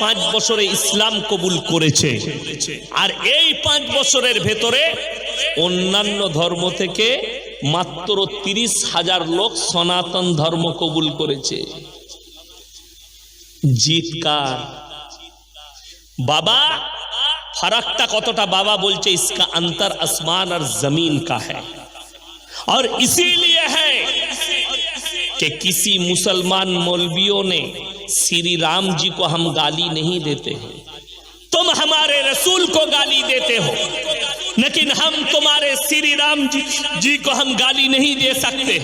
পাঁচ বছরে ইসলাম কবুল করেছে আর এই পাঁচ বছরের ভেতরে অন্যান্য ধর্ম থেকে মাত্র তিরিশ হাজার লোক সনাতন ধর্ম কবুল করেছে জিতকার বাবা फर्क কতটা বাবা বলছে इसका अंतर आसमान और जमीन का है और इसीलिए है कि किसी मुसलमान मौलवियों ने سری رام جی کو ہم گالی نہیں دیتے ہیں۔ تم ہمارے رسول کو گالی دیتے ہو۔ لیکن ہم تمہارے سری رام جی-, جی, کو ہم گالی نہیں دے سکتے۔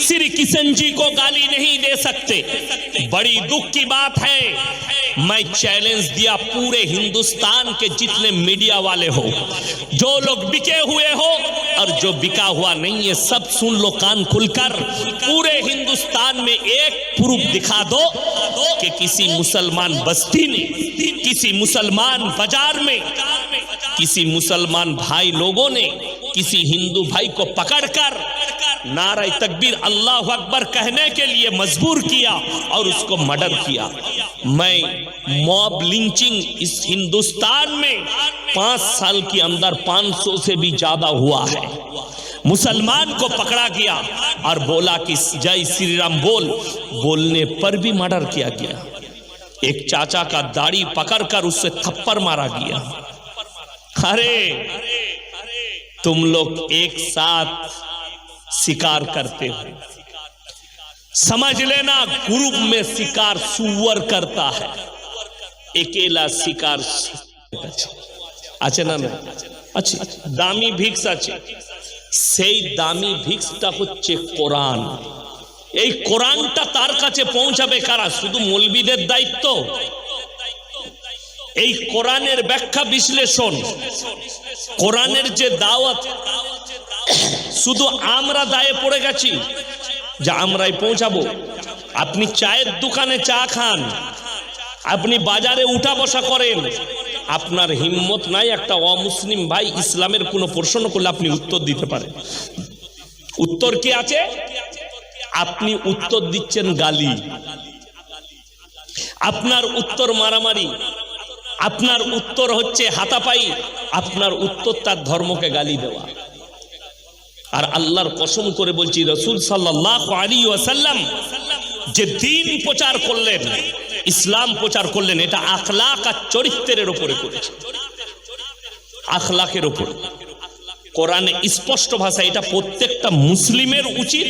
سری کسن جی کو گالی نہیں دے سکتے۔ بڑی دکھ کی بات ہے۔ میں چیلنج دیا پورے ہندوستان کے جتنے میڈیا والے ہو۔ جو لوگ بکے ہوئے ہو اور جو بکا ہوا نہیں ہے سب سن لو کان کھل کر۔ پورے ہندوستان میں ایک پروف دکھا دو کہ کسی مسلمان بستی نے کسی مسلمان بازار میں کسی مسلمان بھائی لوگوں نے کسی ہندو بھائی کو پکڑ کر نعرہ تکبیر اللہ اکبر کہنے کے لیے مجبور کیا اور اس کو مڈر کیا۔ میں موب لنچنگ اس ہندوستان میں پانچ سال کے اندر پانچ سو سے بھی زیادہ ہوا ہے۔ مسلمان کو پکڑا گیا اور بولا کہ جائی سری رام بول۔ بولنے پر بھی مڈر کیا گیا۔ ایک چاچا کا داڑھی پکڑ کر اس سے تھپڑ مارا گیا۔ ارے، تم لوگ ایک ساتھ سکار کرتے ہو۔ سمجھ لینا، گروپ میں سکار سور کرتا ہے۔ اکیلا شکار আছে না না আছে দামি ভিক্স আছে সেই দামি ভিক্সটা হচ্ছে কোরআন এই কোরআনটা তার কাছে পৌঁছাবে কারা শুধু মলবিদের দায়িত্ব এই কোরআনের ব্যাখ্যা বিশ্লেষণ, কোরআনের যে দাওয়াত, শুধু আমরা দায়ে পড়ে গেছি যে আমরাই পৌঁছাবো। আপনি চায়ের দোকানে চা খান, আপনি বাজারে উঠা বসা করেন, আপনার হিম্মত নাই একটা অমুসলিম ভাই ইসলামের কোনো প্রশ্ন করলে আপনি উত্তর দিতে পারেন। উত্তর কি আছে? আপনি উত্তর দিচ্ছেন গালি। আপনার উত্তর মারামারি আপনার উত্তর হচ্ছে হাতাপাই, আপনার উত্তর তার ধর্মকে গালি দেওয়া। আর আল্লাহর কসম করে বলছি, রসুল সাল্লাহ আলী ওয়াসাল্লাম যে দিন প্রচার করলেন, ইসলাম প্রচার করলেন, এটা আখলাক আর চরিত্রের ওপরে করেছে। আখলাকের ওপরে কোরআনে স্পষ্ট ভাষা এটা প্রত্যেকটা মুসলিমের উচিত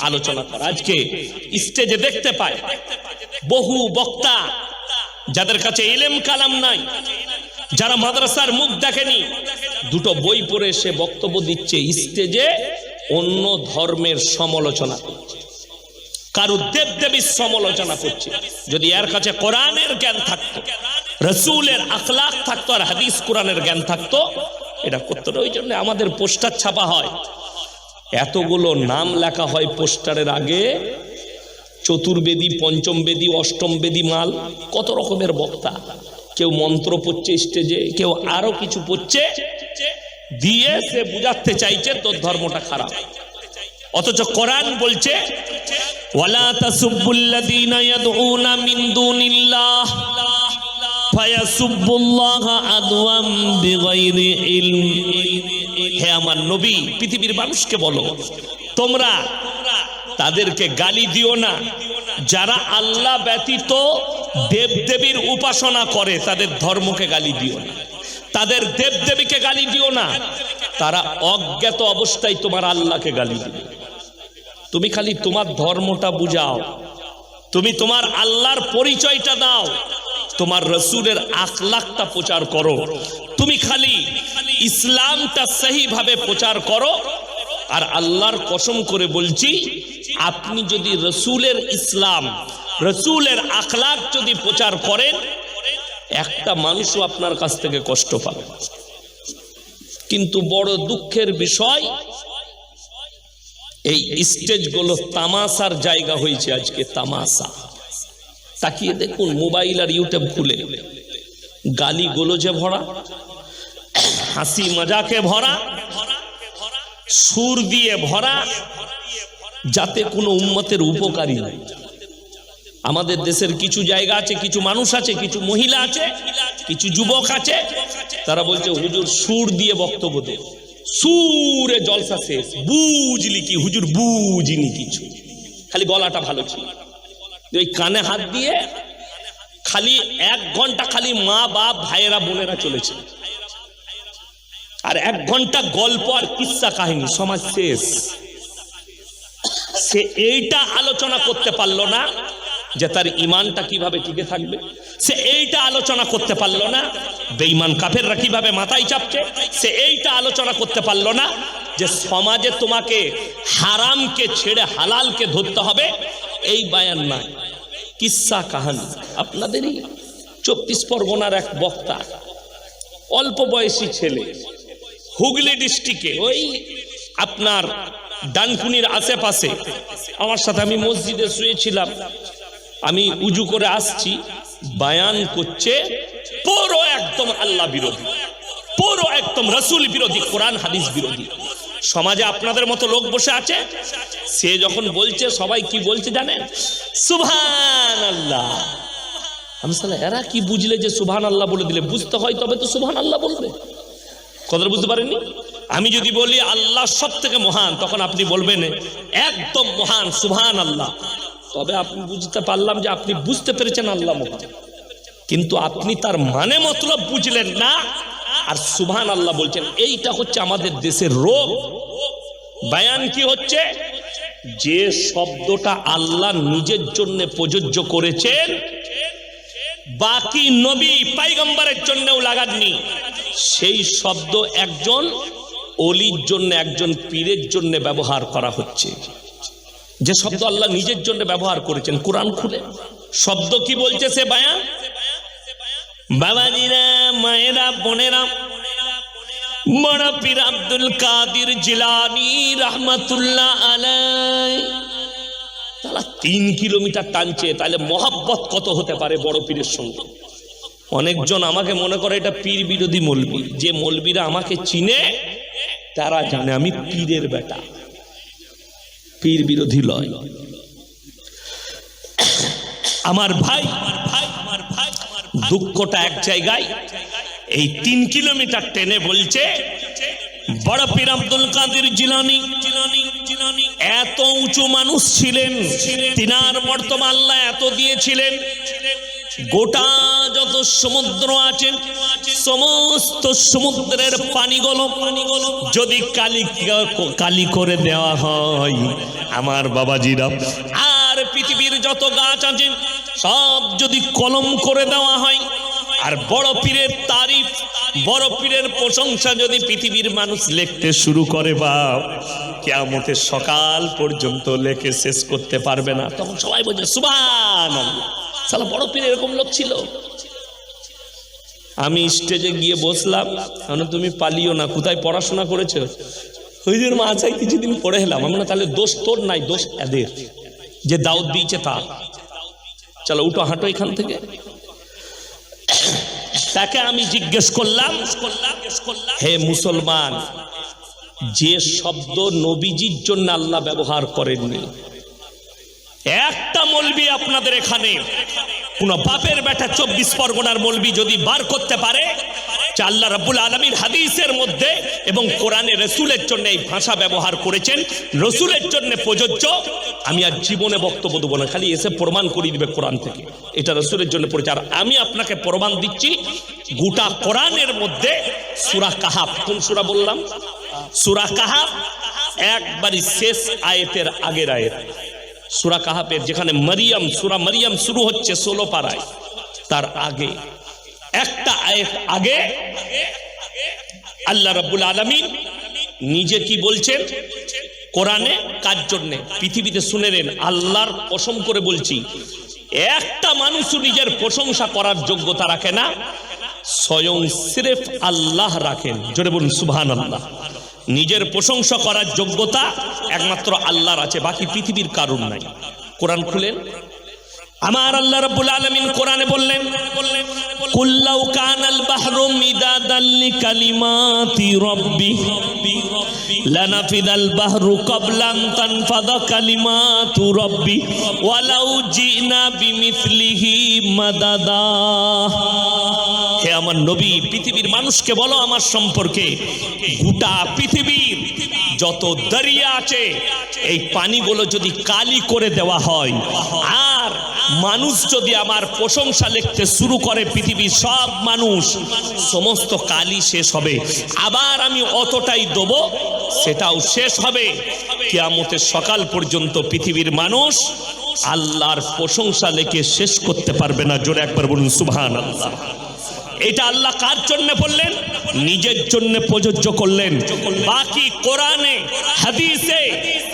আলোচনা করা। আজকে স্টেজে দেখতে পায়, বহু বক্তা যাদের কাছে এলেম কালাম নাই, যারা মাদ্রাসার মুখ দেখেনি, দুটো বই পড়ে সে বক্তব্য দিচ্ছে স্টেজে অন্য ধর্মের সমালোচনা করছে। কারও দেব দেবীর সমালোচনা করছে। যদি এর কাছে কোরআনের জ্ঞান থাকতো, রসুলের আখলাখ থাকতো আর হাদিস কোরআনের জ্ঞান থাকতো, এটা করতো না। ওই জন্য আমাদের পোস্টার ছাপা হয়। এতগুলো নাম লেখা হয় পোস্টারের আগে চতুর্বেদী পঞ্চম বেদী অষ্টম বেদী মাল, কত রকমের বক্তা। কেউ মন্ত্র পড়ছে স্টেজে, কেউ আরও কিছু পড়ছে, দিয়ে সে বুঝাতে চাইছে তোর ধর্মটা খারাপ। অথচ কোরআন বলছে হে আমার নবী, পৃথিবীর মানুষকে বলো, তোমরা তাদেরকে গালি দিও না। যারা আল্লাহ ব্যতীত দেবদেবীর উপাসনা করে, তাদের ধর্মকে গালি দিও না। তাদের দেবদেবীকে গালি দিও না। তারা অজ্ঞাত অবস্থায় তোমার আল্লাহকে গালি দিবে। তুমি খালি তোমার ধর্মটা বুঝাও। তুমি তোমার আল্লাহর পরিচয়টা দাও। তোমার রসুলের আখলাখটা প্রচার করো। তুমি খালি ইসলামটা সহিভাবে প্রচার করো। আর আল্লাহর কসম করে বলছি, আপনি যদি রসুলের ইসলাম, রসুলের আখলাক যদি প্রচার করেন, একটা মানুষও আপনার কাছ থেকে কষ্ট পাবে। কিন্তু বড় দুঃখের বিষয়, এই স্টেজগুলো তামাশার জায়গা হয়েছে আজকে তামাশা। তাকিয়ে দেখুন, মোবাইল আর ইউটিউব খুলে। গালি গোলজে ভরা হাসি মজাকে ভরা সুর দিয়ে ভরা, যাতে কোনো উম্মতের উপকারী নাই। আমাদের দেশের কিছু জায়গা আছে, কিছু মানুষ আছে, কিছু মহিলা আছে, কিছু যুবক আছে, তারা বলছে, হুজুর, সুর দিয়ে বক্তব্য দে। সুরে জলসা শেষ। বুঝলি কি, হুজুর, বুঝিনি কিছু। খালি গলাটা ভালো ছিল। ওই কানে হাত দিয়ে খালি এক ঘণ্টা খালি মা, বাপ, ভাইয়েরা, বোনেরা চলেছে। আর এক ঘণ্টা গল্প আর কিস্সা কাহিনী, সমাজ শেষ। সে এইটা আলোচনা করতে পারল না যে তার ইমানটা কীভাবে টিকে থাকবে। সে এইটা আলোচনা করতে পারল না বেঈমান কাফেররা কীভাবে মাথায় চাপছে। সে এইটা আলোচনা করতে পারল না যে সমাজে তোমাকে হারামকে ছেড়ে হালালকে ধরতে হবে, এই বায়ান নয় কিস্সা কাহানি, আপনাদেরই চব্বিশ পরগনার এক বক্তা, অল্প বয়সী ছেলে হুগলি ডিস্ট্রিক্টে ওই আপনার ডানকুনির আশেপাশে, আমার সাথে আমি মসজিদে শুয়েছিলাম। আমি উজু করে আসছি, বায়ান করছে, পুরো একদম আল্লাহ বিরোধী। পুরো একদম রসুল বিরোধী, কোরআন, হাদিস বিরোধী। সমাজে আপনাদের মতো লোক বসে আছে, সে যখন বলছে, সবাই কি বলছে জানেন? সুবহান আল্লাহ আমি এরা কি বুঝলে যে সুবহান আল্লাহ বলে দিলে? বুঝতে হয় তবে তো সুবহান আল্লাহ বলবে। কথাটা বুঝতে পারেননি? আমি যদি বলি আল্লাহ সব থেকে মহান, তখন আপনি বলবেন একদম মহান সুবহান আল্লাহ তবে আপনি বুঝতে পারলাম যে আপনি বুঝতে পেরেছেন আল্লাহ মহান। কিন্তু আপনি তার মানে মতলব বুঝলেন না, আর সুবহান আল্লাহ বলছেন, এইটা হচ্ছে আমাদের দেশের রোগ। বায়ান কি হচ্ছে? যে শব্দটা আল্লাহ নিজের জন্য প্রযোজ্য করেছেন, বাকি নবী পাইগম্বরের জন্যও লাগাননি। সেই শব্দ একজন অলির জন্য, একজন পীরের জন্য ব্যবহার করা হচ্ছে। যে শব্দ আল্লাহ নিজের জন্য ব্যবহার করেছেন, কোরআন খুলে। শব্দ কি বলছে সে বায়া বাবাজিরা, মায়েরা, বোনেরা, বড় পীর আব্দুল কাদির জিলানি রহমতুল্লাহ আলাই তারা তিন কিলোমিটার টানছে, তাহলে মহাব্বত কত হতে পারে বড় পীরের সঙ্গে? অনেকজন আমাকে মনে করে এটা পীর বিরোধী মলবি। যে মলবিরা আমাকে চিনে, তারা জানে আমি পীরের বেটা। পীর বিরোধী লয়। আমার ভাই, দুঃখটা এক জায়গায়, এই তিন কিলোমিটার টেনে বলছে, বড় পীর আব্দুল কাদের জিলানি, এত উঁচু মানুষ ছিলেন, তিনার মর্তবা আল্লাহ এত দিয়েছিলেন গোটা যত সমুদ্র আছে, সমস্ত সমুদ্রের পানিগুলো যদি কালি কালি করে দেওয়া হয় আমার বাবাজিরা। আর পৃথিবীর যত গাছ আছে, সব যদি কলম করে দেওয়া হয়, আর বড় পীরের তারিফ, বড় পীরের প্রশংসা যদি পৃথিবীর মানুষ লিখতে শুরু করে, বা কেয়ামতের সকাল পর্যন্ত লেখে শেষ করতে পারবে না, তখন সবাই বলছে সুবান সালা বড় পীর এরকম লোক ছিল। আমি স্টেজে গিয়ে বসলাম কারণ তুমি পালিও না, কোথায় পড়াশোনা করেছ? মা চাই কিছুদিন পড়ে এলাম। আমরা তাহলে দোষ তোর নাই, দোষ এদের। যে দাউদ দিয়েছে তা। চলো, উঠো, হাঁটো এখান থেকে। তাকে আমি জিজ্ঞেস করলাম, হে মুসলমান, যে শব্দ নবীজির জন্য আল্লাহ ব্যবহার করেননি একটা মলবি আপনাদের এখানে। কোন বাপের বেটা চব্বিশ পরগনার মলবি যদি বার করতে পারে আল্লাহ রাব্বুল আলমীর হাদিসের মধ্যে এবং কোরআনে রসুলের জন্য এই ভাষা ব্যবহার করেছেন, রসুলের জন্য প্রযোজ্য। আমি আর জীবনে বক্তব্য দেবো না, খালি এসে প্রমাণ করিয়ে দিবে কোরআন থেকে। এটা রসুলের জন্য পড়েছে। আর আমি আপনাকে প্রমাণ দিচ্ছি, গোটা কোরআনের মধ্যে সুরা কাহাব কোন সুরা বললাম? সুরা কাহাব একবারই শেষ আয়েতের আগের আয়েত। সুরা কাহাবের যেখানে মারিয়াম, সুরা মারিয়াম শুরু হচ্ছে ষোলো পাড়ায়। তার আগে। একটা আয়েত আগে। আল্লাহ রাব্বুল আলামিন নিজে কি বলছেন? কোরআনে কার জন্যে? পৃথিবীতে শুনে নেন, আল্লাহর কসম করে বলছি। একটা মানুষও নিজের প্রশংসা করার যোগ্যতা রাখে না, স্বয়ং সিরেফ আল্লাহ রাখেন। জোরে বলুন সুবহান আল্লাহ নিজের প্রশংসা করার যোগ্যতা একমাত্র আল্লাহর আছে, বাকি পৃথিবীর কারণ নাই। কোরআন খুলেন? আমার আল্লাহ রাব্বুল আলামিন কোরআনে বললেন, কুল্লাউ কানাল বাহরু মিদাদাল লিকালিমাতি রাব্বি, লানাফিদাল বাহরু কাবলান তানফাদা কালিমাতু রাব্বি, ওয়ালাউ জিনা বিমিথলিহি মাদাদা। আমার নবী, পৃথিবীর মানুষকে বলো আমার সম্পর্কে। গোটা পৃথিবীর যত দরিয়া আছে, এই পানিগুলো যদি কালি করে দেওয়া হয়, আর মানুষ যদি আমার প্রশংসা লিখতে শুরু করে পৃথিবীর সব মানুষ, সমস্ত কালি শেষ হবে। আবার আমি অতটাই দেবো, সেটাও শেষ হবে। কিয়ামতের সকাল পর্যন্ত পৃথিবীর মানুষ আল্লাহর প্রশংসা লেখে শেষ করতে পারবে না। জোরে একবার বলুন সুবহান আল্লাহ এটা আল্লাহ কার জন্য বললেন? নিজের জন্য প্রযোজ্য করলেন। বাকি কোরআনে, হাদিসে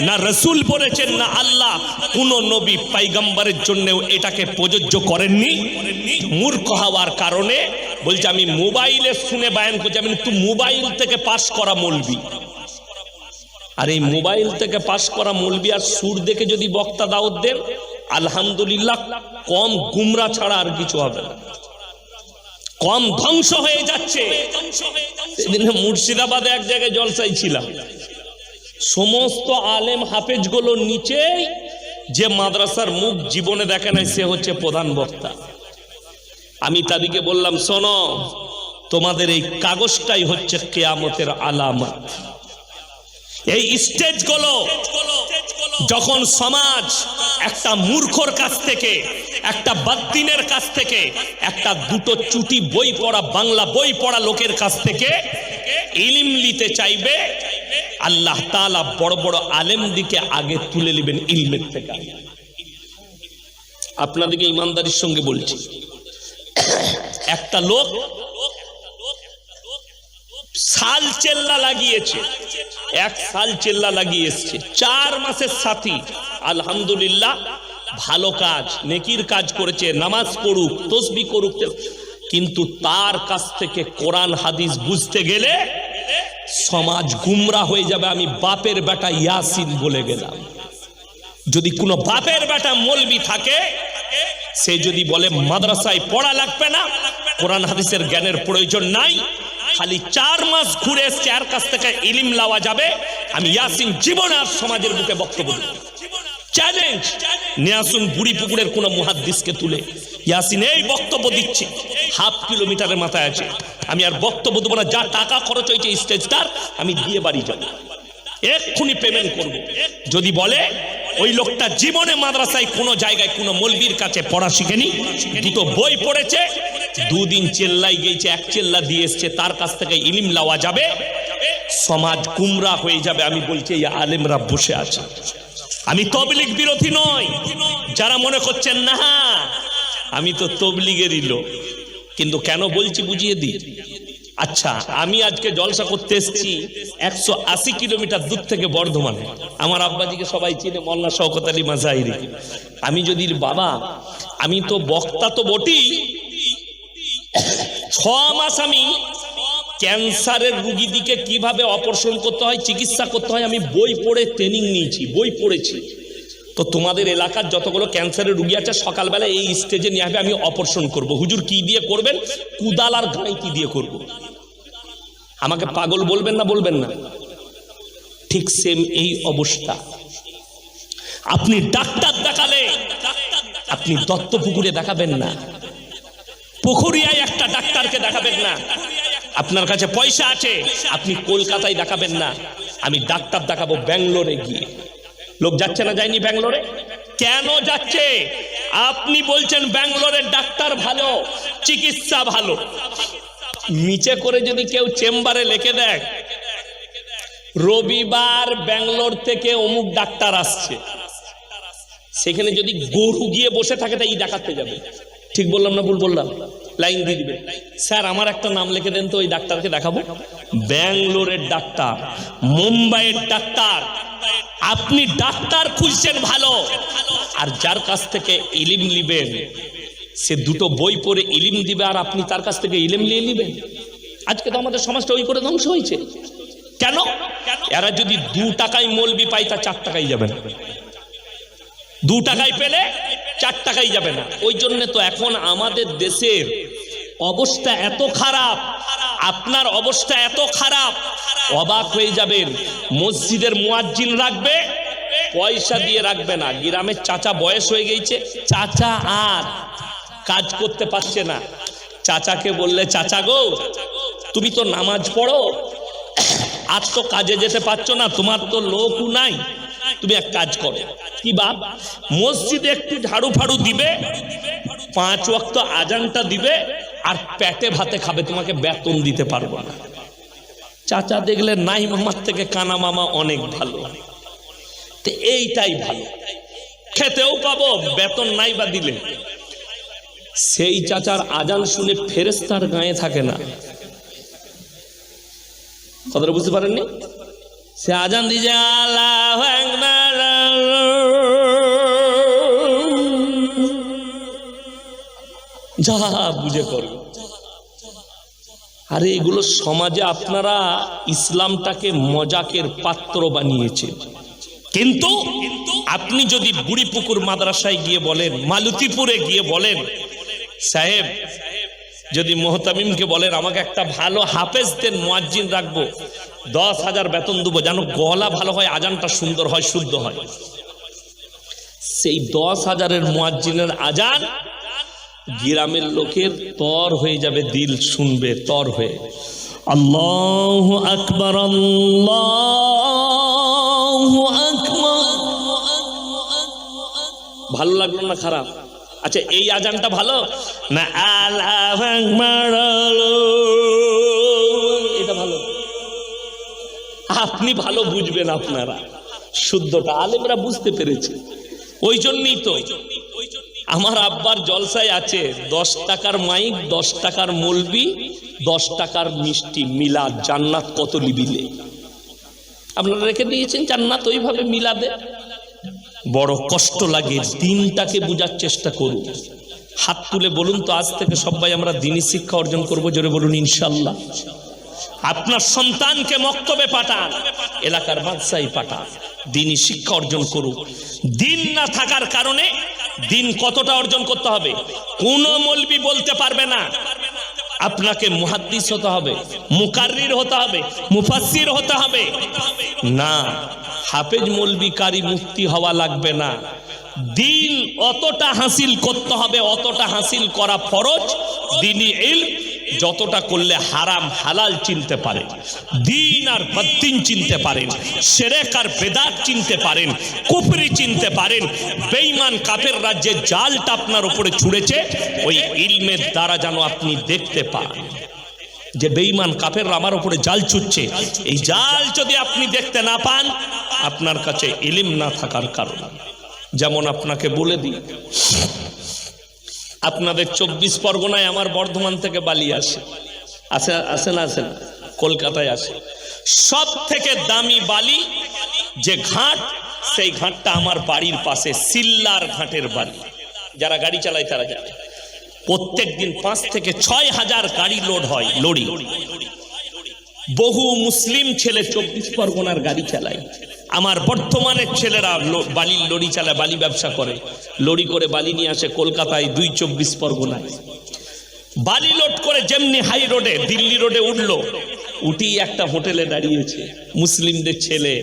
না রসুল বলেছেন না আল্লাহ কোন নবী পাইগম্বরের জন্য এটাকে প্রযোজ্য করেননি? মূর্খ হওয়ার কারণে বলছে, আমি মোবাইলে শুনে বায়ান করছি। আমি তুই মোবাইল থেকে পাশ করা মলবি। আর এই মোবাইল থেকে পাশ করা মলবি আর সুর দেখে যদি বক্তা দাওয়াত দেন, আলহামদুলিল্লাহ কম গুমরা ছাড়া আর কিছু হবে না। কম ধ্বংস হয়ে যাচ্ছে। সেদিন মুর্শিদাবাদে এক জায়গায় জলসাই ছিলাম। সমস্ত আলেম হাফেজগুলোর নিচেই যে মাদ্রাসার মুখ জীবনে দেখে নাই, সে হচ্ছে প্রধান বক্তা। আমি তাদেরকে বললাম, শোনো, তোমাদের এই কাগজটাই হচ্ছে কেয়ামতের আলামত। এই স্টেজ স্টেজগুলো যখন সমাজ একটা মূর্খর কাছ থেকে, একটা বাদ্দিনের কাছ থেকে, একটা দুটো চুটি বই পড়া, বাংলা বই পড়া লোকের কাছ থেকে ইলিম নিতে চাইবে, আল্লাহ তাআলা বড় বড় আলেম দিকে আগে তুলে নেবেন ইলমের থেকে। আপনাদেরকে ইমানদারির সঙ্গে বলছি, একটা লোক সাল চেল্লা লাগিয়েছে। এক সাল চেল্লা লাগিয়ে চার মাসের সাথী। আলহামদুলিল্লাহ, ভালো কাজ, নেকির কাজ করেছে, নামাজ পড়ুক, তসবি করুক। কিন্তু তার কাছ থেকে কোরআন, হাদিস বুঝতে গেলে সমাজ গুমরা হয়ে যাবে। আমি বাপের বেটা ইয়াসিন বলে গেলাম। যদি কোনো বাপের বেটা মলবি থাকে, সে যদি বলে, মাদ্রাসায় পড়া লাগবে না, কোরআন, হাদিসের জ্ঞানের প্রয়োজন নাই খালি চার মাস ঘুরে আর কাছ থেকে ইলিম লাওয়া যাবে। আমি ইয়াসিন জীবন আর সমাজের বুকে বক্তব্য চ্যালেঞ্জ নিয়ে আসুন বুড়ি পুকুরের কোন মুহাদ্দিসকে তুলে। ইয়াসিন এই বক্তব্য দিচ্ছে, হাফ কিলোমিটারের মাথায় আছে। আমি আর বক্তব্য দেবো না, যা টাকা খরচ হয়েছে স্টেজটার আমি দিয়ে বাড়ি যাব। এক্ষুনি পেমেন্ট করব। যদি বলে, ওই লোকটা জীবনে মাদ্রাসায় কোনো জায়গায় কোনো মলবির কাছে পড়া শিখেনি, দুটো বই পড়েছে দুদিন চেল্লাই গেছে, এক চেল্লা দিয়ে এসছে, তার কাছ থেকে ইলিম লাওয়া যাবে। সমাজ কুমরা হয়ে যাবে, আমি বলছি, এই আলেমরা বসে আছে। আমি তবলিগ বিরোধী নয় যারা মনে করছেন, না, আমি তো তবলিগেরই লোক। কিন্তু কেন বলছি বুঝিয়ে দিই? আচ্ছা আমি আজকে জলসা করতে এসেছি একশো আশি কিলোমিটার দূর থেকে বর্ধমানে। আমার আব্বাজিকে সবাই চিনে মল্লা শওকত আলী মাজাহিরি আমি যদি, বাবা, আমি তো বক্তা তো বটি ছ মাস আমি ক্যান্সারের রুগীদিকে কীভাবে অপারেশন করতে হয়, চিকিৎসা করতে হয়, আমি বই পড়ে ট্রেনিং নিয়েছি, বই পড়েছি। তো তোমাদের এলাকার যতগুলো ক্যান্সারের রুগী আছে, সকালবেলা এই স্টেজে নিয়ে হবে আমি অপারেশন করব। হুজুর কি দিয়ে করবেন? কুদাল আর গাঁইতি দিয়ে করব। আমাকে পাগল বলবেন না বলবেন না। ঠিক সেম এই অবস্থা। আপনি ডাক্তার দেখালে, আপনি দত্তপুকুরে দেখাবেন না। পুকুরিয়ায় একটা ডাক্তারকে দেখাবেন না। আপনার কাছে পয়সা আছে, আপনি কলকাতায় দেখাবেন না। আমি ডাক্তার দেখাবো ব্যাঙ্গালোরে গিয়ে। লোক যাচ্ছে না যায়নি ব্যাঙ্গালোরে? কেন যাচ্ছে? আপনি বলছেন ব্যাঙ্গালোরের ডাক্তার ভালো, চিকিৎসা ভালো। নিচে করে যদি কেউ চেম্বারে লিখে দেয়, রবিবার ব্যাঙ্গালোর থেকে অমুক ডাক্তার আসছে। সেখানে যদি গরু গিয়ে বসে থাকে, তাই দেখাতে যাবে। ঠিক বললাম না ভুল বললাম? লাইন দিয়ে দিবে স্যার, আমার একটা নাম লিখে দেন তো, ওই ডাক্তারকে দেখাবো। ব্যাঙ্গালোরের ডাক্তার, মুম্বাইয়ের ডাক্তার। আপনি ডাক্তার খুঁজছেন ভালো। আর যার কাছ থেকে ইলিম নিবেন, সে দুটো বই পড়ে ইলিম দিবে, আর আপনি তার কাছ থেকে ইলিম নিয়ে নিবেন। আজকে তো আমাদের সমাজটা ওই করে ধ্বংস হয়েছে। কেন? এরা যদি দু টাকায় মলবি পায়, তা চার টাকায় যাবেন দু টাকায় পেলে চার টাকায় যাবে না। ওই জন্য তো এখন আমাদের দেশের অবস্থা এত খারাপ, আপনার অবস্থা এত খারাপ, অবাক হয়ে যাবেন। মসজিদের মুয়াজ্জিন রাখবে, পয়সা দিয়ে রাখবে না। গ্রামের চাচা বয়স হয়ে গেছে। চাচা আর কাজ করতে পারছে না। চাচাকে বললে, চাচা গো, তুমি তো নামাজ পড়ো, আর তো কাজে যেতে পারছ না, তোমার তো লোকও নাই। তুমি এক কাজ করো। কি বাপ? মসজিদে একটু ঝাড়ু ফাড়ু দিবে, পাঁচ ওয়াক্ত আজানটা দিবে, আর পেটে ভাতে খাবে, তোমাকে বেতন দিতে পারব না। চাচা দেখলে নাই মামার থেকে কানা মামা অনেক ভালো। এইটাই ভালো। খেতেও পাবো, বেতন নাই বা দিলে। সেই চাচার আজান শুনে ফেরেস্তার গায়ে থাকে না। কথাটা বুঝতে পারেননি? সে আজান দিছে আল্লাহু যা বুঝে করবে আরে এগুলো সমাজে আপনারা ইসলামটাকে মজাকের পাত্র বানিয়েছে। কিন্তু আপনি যদি বুড়িপুকুর মাদ্রাসায় গিয়ে বলেন, মালতীপুরে গিয়ে বলেন, সাহেব যদি মোহতামিমকে বলেন, আমাকে একটা ভালো হাফেজ দেন মোয়াজ্জিন রাখব, দশ হাজার বেতন দেবো, যেন গলা ভালো হয়, আজানটা সুন্দর হয়, শুদ্ধ হয়। সেই দশ হাজারের মোয়াজ্জিনের আজান গ্রামের লোকের তর হয়ে যাবে, দিল শুনবে, তর হয়ে। আল্লাহ আকবর, আল্লাহ ভালো লাগল না খারাপ? আচ্ছা এই আজানটা ভালো? না আল্লাহ এটা ভালো। আপনি ভালো বুঝবেন আপনারা। শুদ্ধটা আলেমরা বুঝতে পেরেছে। ওই জন্যই তো। আমার আব্বার জলসায় আছে দশ টাকার মাইক, দশ টাকার মলবি, দশ টাকার মিষ্টি, মিলাদ, জান্নাত কত লিবিলে আপনারা রেখে দিয়েছেন জান্নাত, ওইভাবে মিলাদে। বড় কষ্ট লাগে, দিনটাকে বোঝার চেষ্টা করুন। হাত তুলে বলুন তো, আজ থেকে সবাই আমরা দিনই শিক্ষা অর্জন করব, জোরে বলুন ইনশাল্লাহ আপনার সন্তানকে মক্তবে পাঠান, এলাকার বাদশাহী পাঠান, দিনই শিক্ষা অর্জন করুক দিন না থাকার কারণে দিন কতটা অর্জন করতে হবে, কোন মলবি বলতে পারবে না। আপনাকে মুহাদ্দিস হতে হবে, মুকাররির হতে হবে, মুফাসসির হতে হবে। না হাফেজ মলবি কারি মুক্তি হওয়া লাগবে না। দিন অতটা হাসিল করতে হবে, অতটা হাসিল করা ফরজ। দিনই ইল যতটা করলে হারাম, হালাল চিনতে পারেন দিন আর বদ্দিন চিনতে পারেন, সেরেক আর বেদাত চিনতে পারেন, কুফরি চিনতে পারেন। বেঈমান কাপের রাজ্যে জালটা আপনার উপরে ছুঁড়েছে, ওই ইলমের দ্বারা যেন আপনি দেখতে পান। যে বেঈমান কাফের আমার উপরে জাল ছুটছে, এই জাল যদি আপনি দেখতে না পান, আপনার কাছে ইলিম না থাকার কারণ। যেমন আপনাকে বলে দিই, আপনাদের চব্বিশ পরগনায় আমার বর্ধমান থেকে বালি আসে। আসে আসে না আসে না? কলকাতায় আসে। সব থেকে দামি বালি যে ঘাট, সেই ঘাটটা আমার বাড়ির পাশে সিল্লার ঘাটের বালি। যারা গাড়ি চালায় তারা জানে। প্রত্যেক দিন পাঁচ থেকে ছয় হাজার গাড়ি লোড হয় লড়ি বহু মুসলিম ছেলে চব্বিশ পরগনার গাড়ি চালায়। আমার বর্তমানের ছেলেরা বালির লড়ি চালায়, বালি ব্যবসা করে। লড়ি করে বালি নিয়ে আসে কলকাতায় দুই চব্বিশ পরগনায়। বালি লোড করে যেমনি হাই রোডে, দিল্লি রোডে উঠল উঠি একটা হোটেলে দাঁড়িয়েছে। মুসলিমদের ছেলে,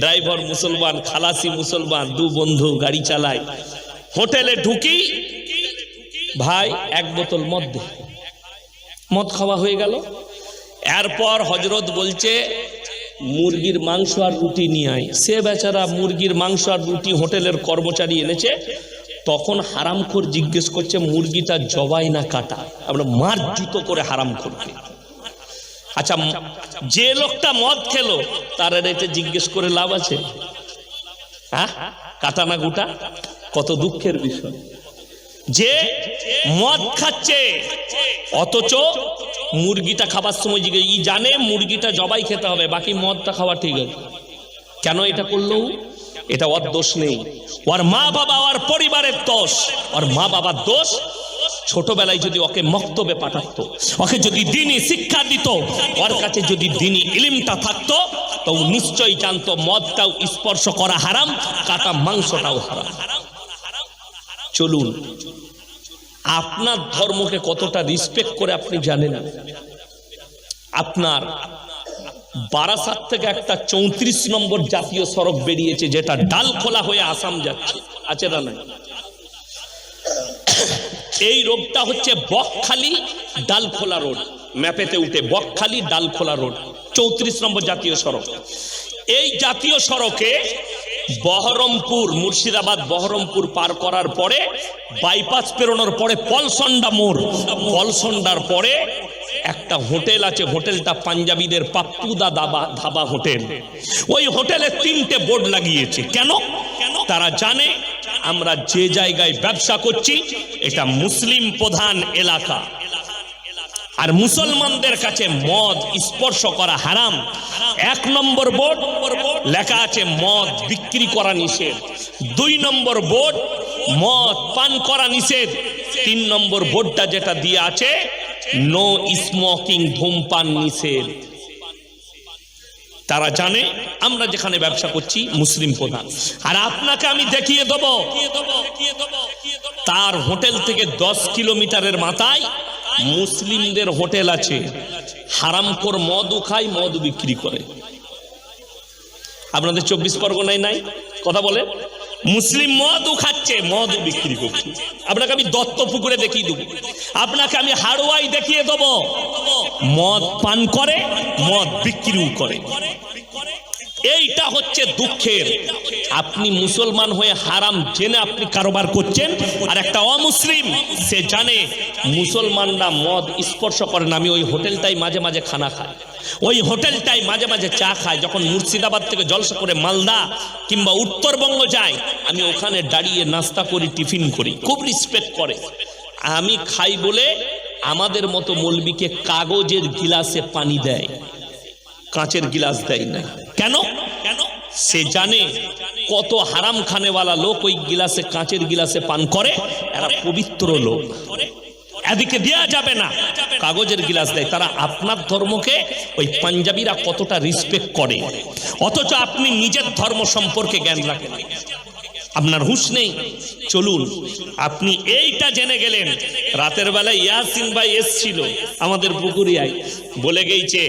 ড্রাইভার মুসলমান, খালাসি মুসলমান, দু বন্ধু গাড়ি চালায়। হোটেলে ঢুকি ভাই, এক বোতল মদ দে। মদ খাওয়া হয়ে গেল। এরপর হজরত বলছে, মুরগির মাংস আর রুটি নিয়ে আয়। সে বেচারা মুরগির মাংস আর রুটি হোটেলের কর্মচারী এনেছে। তখন হারামখোর জিজ্ঞেস করছে, মুরগিটা জবাই না কাটা? আমরা মার জুতো করে হারাম করবে আচ্ছা যে লোকটা মদ খেলো, তার এটা জিজ্ঞেস করে লাভ আছে। হ্যাঁ কাটা না গোটা? কত দুঃখের বিষয়। যে মদ খাচ্ছে, অথচ মুরগিটা খাবার সময় জিজ্ঞেস ই জানে মুরগিটা জবাই খেতে হবে, বাকি মদটা খাওয়া ঠিক আছে। কেন এটা করল? এটা ওর দোষ নেই। ওর মা বাবা ওর পরিবারের দোষ। ওর মা বাবার দোষ। ছোটবেলায় যদি ওকে মক্তবে পাঠাতো, ওকে যদি দিনই শিক্ষা দিত, ওর কাছে যদি দিনই ইলিমটা থাকতো, তো নিশ্চয়ই জানতো মদটাও স্পর্শ করা হারাম, কাটা মাংসটাও হারাম। চলুন। আপনার ধর্মকে কতটা রিসপেক্ট করে আপনি জানেন? আপনার বারাসাত থেকে একটা চৌত্রিশ নম্বর জাতীয় সড়ক বেরিয়েছে, যেটা ডাল খোলা হয়ে আসাম যাচ্ছে। আছে না নাই? এই রোডটা হচ্ছে বকখালি ডালখোলা রোড। ম্যাপেতে উঠে বকখালি ডালখোলা রোড, চৌত্রিশ নম্বর জাতীয় সড়ক। এই জাতীয় সড়কে বহরমপুর, মুর্শিদাবাদ বহরমপুর পার করার পরে বাইপাস পেরোনোর পরে পলসন্ডা মোড়। পলসন্ডার পরে একটা হোটেল আছে, হোটেলটা পাঞ্জাবিদের পাপ্পুদা দাবা, ধাবা হোটেল। ওই হোটেলে তিনটে বোর্ড লাগিয়েছে। কেন? তারা জানে আমরা যে জায়গায় ব্যবসা করছি, এটা মুসলিম প্রধান এলাকা। আর মুসলমানদের কাছে মদ স্পর্শ করা হারাম। এক নম্বর বোর্ড লেখা আছে, মদ বিক্রি করা নিষেধ। দুই নম্বর বোর্ড, মদ পান করা নিষেধ। তিন নম্বর বোর্ডটা যেটা দিয়ে আছে নো স্মোকিং ধূমপান নিষেধ। তারা জানে, আমরা যেখানে ব্যবসা করছি, মুসলিম প্রধান। আর আপনাকে আমি দেখিয়ে দেবো, তার হোটেল থেকে দশ কিলোমিটারের মাথায় মুসলিমদের হোটেল আছে হারামখোর মদও খায়, মদ বিক্রি করে। আপনাদের চব্বিশ পরগনায় নাই? কথা বলে। মুসলিম মদও খাচ্ছে মদও বিক্রি করছে। আপনাকে আমি দত্ত পুকুরে দেখিয়ে দেবো। আপনাকে আমি হাড়োয়াই দেখিয়ে দেবো। মদ পান করে, মদ বিক্রিও করে। এইটা হচ্ছে দুঃখের। আপনি মুসলমান হয়ে হারাম জেনে আপনি কারোবার করছেন, আর একটা অমুসলিম, সে জানে মুসলমানরা মদ স্পর্শ করে আমি ওই হোটেলটাই মাঝে মাঝে খানা খাই। ওই হোটেলটাই মাঝে মাঝে চা খাই। যখন মুর্শিদাবাদ থেকে জলসা করে মালদা কিংবা উত্তরবঙ্গ যাই আমি ওখানে দাঁড়িয়ে নাস্তা করি, টিফিন করি। খুব রিসপেক্ট করে। আমি খাই বলে আমাদের মতো মলবিকে কাগজের গিলাসে পানি দেয়। কাঁচের গিলাস দেয় না। কেন? সে জানে কত হারাম খানেওয়ালা লোক ওই গিলাসে, কাঁচের গিলাসে পান করে। এরা পবিত্র লোক। এদিকে দেওয়া যাবে না। কাগজের গিলাস দেয়। তারা আপনার ধর্মকে, ওই পাঞ্জাবিরা কতটা রিসপেক্ট করে। অথচ আপনি নিজের ধর্ম সম্পর্কে জ্ঞান রাখেন আপনার হুঁশ নেই। চলুন, আপনি এইটা জেনে গেলেন রাতের বেলায় ইয়াসিন ভাই এসছিল আমাদের পুকুরিয়ায়। বলে গেছে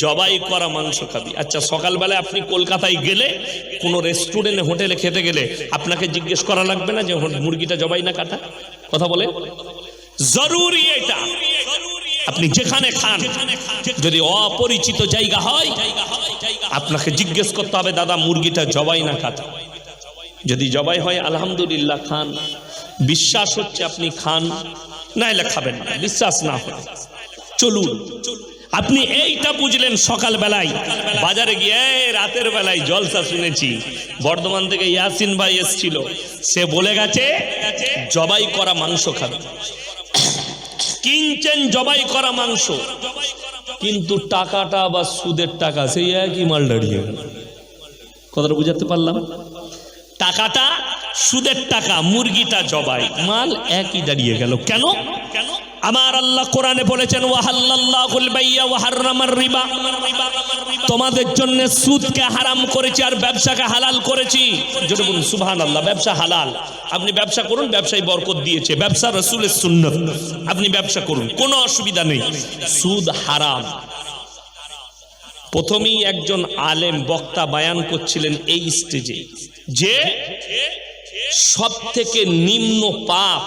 জবাই করা মাংস খাবি। আচ্ছা সকালবেলায় আপনি কলকাতায় গেলে, কোনো রেস্টুরেন্টে হোটেলে খেতে গেলে আপনাকে জিজ্ঞেস করা লাগবে না যে মুরগিটা জবাই না কাটা? কথা বলে। জরুরি এটা। আপনি যেখানে খান, যদি অপরিচিত জায়গা হয়, আপনাকে জিজ্ঞেস করতে হবে, দাদা, মুরগিটা জবাই না কাটা? যদি জবাই হয়, আলহামদুলিল্লাহ, খান। বিশ্বাস হচ্ছে আপনি খান। না এলে খাবেন না, বিশ্বাস না হয়। চলুন, আপনি এইটা বুঝলেন সকাল বেলায় বাজারে গিয়ে রাতের বেলায় জলসা শুনেছি। বর্ধমান থেকে ইয়াসিন ভাই এসছিল। সে বলে গেছে, জবাই করা মাংস খাবে। কিনছেন জবাই করা মাংস। কিন্তু টাকাটা বা সুদের টাকা, সেই একই মাল দাঁড়িয়ে কথাটা বুঝাতে পারলাম? টাকাটা সুদের টাকা, মুরগিটা জবাই। মাল একই দাঁড়িয়ে গেল। কেন? কেন আমার আল্লাহ কোরআনে বলেছেন রিবা। তোমাদের জন্য সুদকে হারাম করেছি আর ব্যবসাকে হালাল করেছি। যদি বলুন, সুবহানাল্লাহ, ব্যবসা হালাল। আপনি ব্যবসা করুন, ব্যবসায় বরকত দিয়েছে। ব্যবসা রসুলের সুন্নত। আপনি ব্যবসা করুন, কোনো অসুবিধা নেই। সুদ হারাম। প্রথমেই একজন আলেম বক্তা বায়ান করছিলেন এই স্টেজে যে সব থেকে নিম্ন পাপ,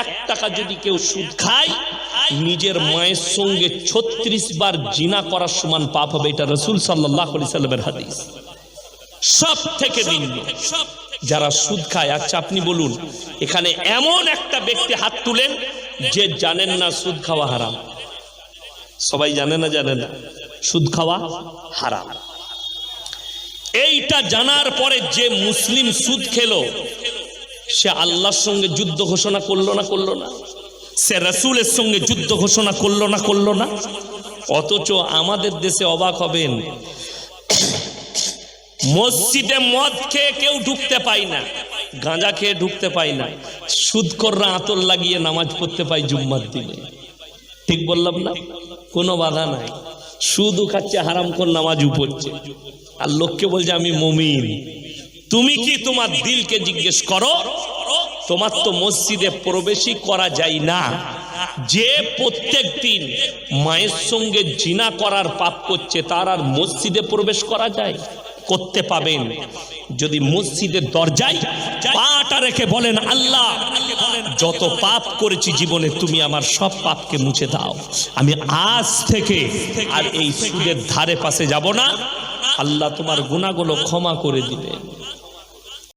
এক টাকা যদি কেউ সুদ খায়, নিজের মায়ের সঙ্গে ছত্রিশ বার জিনা করার সমান পাপ হবে, এটা রসুল সাল্লাহ সাল্লামের হাদিস। সব থেকে নিম্ন, যারা সুদ খায় আচ্ছা আপনি বলুন, এখানে এমন একটা ব্যক্তি হাত তুলেন যে জানেন না সুদ খাওয়া হারাম। সবাই জানে না জানে না, সুদ খাওয়া হারাম। এইটা জানার পরে যে মুসলিম সুদ খেলো, সে আল্লাহর সঙ্গে যুদ্ধ ঘোষণা করল না করল না। সে রসুলের সঙ্গে যুদ্ধ ঘোষণা করল না করল না। অথচ আমাদের দেশে অবাক হবেন, মসজিদে মদ খেয়ে কেউ ঢুকতে পায় না, গাঁজা খেয়ে ঢুকতে পাই না। সুদকররা আতর লাগিয়ে নামাজ পড়তে পাই জুম্মার দিনে। ঠিক বললাম না? কোনো বাধা নাই। সুদও খাচ্ছে, হারাম কর নামাজও পড়ছে। আর লোককে বলছে, আমি মমিন। তুমি কি তোমার দিলকে জিজ্ঞেস করো? তোমার তো মসজিদে প্রবেশই করা যায় না। যে প্রত্যেক দিন মায়ের সঙ্গে জিনা করার পাপ করছে, তার আর মসজিদে প্রবেশ করা যায়? করতে পাবেন। যদি মসজিদের দরজায় পাটা রেখে বলেন, আল্লাহ যত পাপ করেছি জীবনে তুমি আমার সব পাপকে মুছে দাও। আমি আজ থেকে আর এই সুদের ধারে পাশে যাব না। আল্লাহ তোমার গুণাগুলো ক্ষমা করে দিবেন।